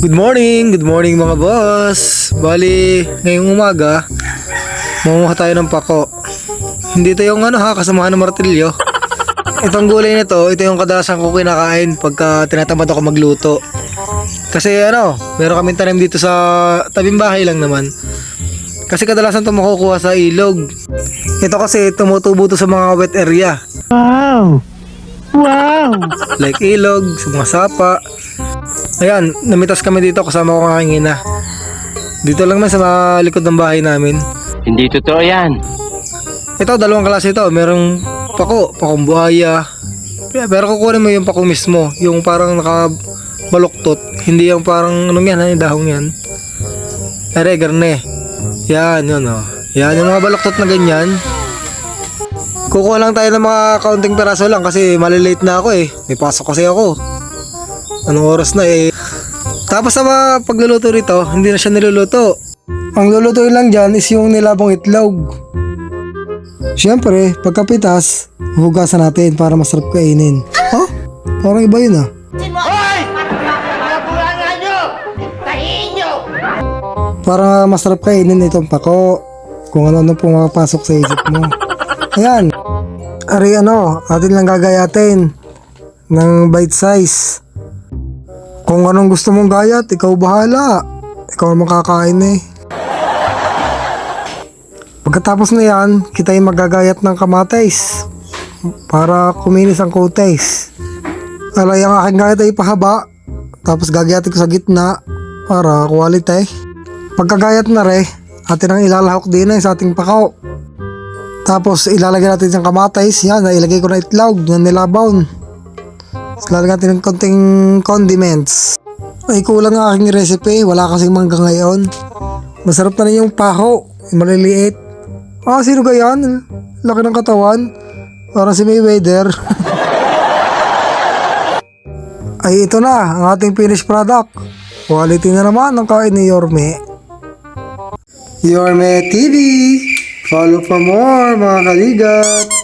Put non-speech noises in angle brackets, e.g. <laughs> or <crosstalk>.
Good morning, good morning mga boss. Bali, ngayong umaga, mamumuha tayo ng pako. Hindi ito yung ano ha, kasamahan ng martilyo. Itong gulay nito, ito yung kadalasan ko kinakain pagka tinatamad ako magluto. Kasi ano, meron kaming tanim dito sa tabing bahay lang naman. Kasi kadalasan ito makukuha sa ilog. Ito kasi tumutubo to sa mga wet area. Wow! Wow! Like ilog, sa mga sapa. Ayan, namitas kami dito kasama ko ang aking ina. Dito lang man sa likod ng bahay namin. Hindi totoo yan. Ito, dalawang klase ito. Merong pako, pakong buhaya. Pero kukunin mo yung pako mismo. Yung parang nakabaluktot. Hindi yung parang anong yan, yung dahong yan. Ere, garne. Yan, yun oh. Yan, yung mga baluktot na ganyan. Kukuha lang tayo ng mga kaunting peraso lang kasi malilate na ako eh. May pasok kasi ako. Anong oras na eh. Tapos sa mga pagluluto rito, hindi na siya niluluto. Ang lulutuin lang dyan is yung nilabong itlog. Siyempre, pagkapitas, hugasan natin para masarap kainin. Oh, parang iba yun ah. Para masarap kainin itong pako. Kung ano-ano pumapasok sa isip mo. Ayan. Ari ano, atin lang gagayatin. Ng bite size. Kung anong gusto mong gayat, ikaw bahala. Ikaw ang makakain eh. Pagkatapos na yan, kita yung magagayat ng kamatis. Para kuminis ang kutes. Alay ang aking gayat ay pahaba. Tapos gagayatin ko sa gitna. Para quality. Pagkagayat na re, atin ang ilalahok din eh sa ating pakaw. Tapos ilalagay natin yung kamatis. Yan, ilagay ko na itlog na nilabon. Tapos lalagyan natin ng konting condiments. Ay kulang ang aking recipe. Wala kasing mangga ngayon. Masarap na rin yung paho. Yung maliliit. Ah, sino ka yan? Laki ng katawan. Parang si Mayweather. <laughs> Ay, ito na. Ang ating finished product. Quality na naman ang kain ni Yorme. Yorme TV. Follow for more mga kaligat.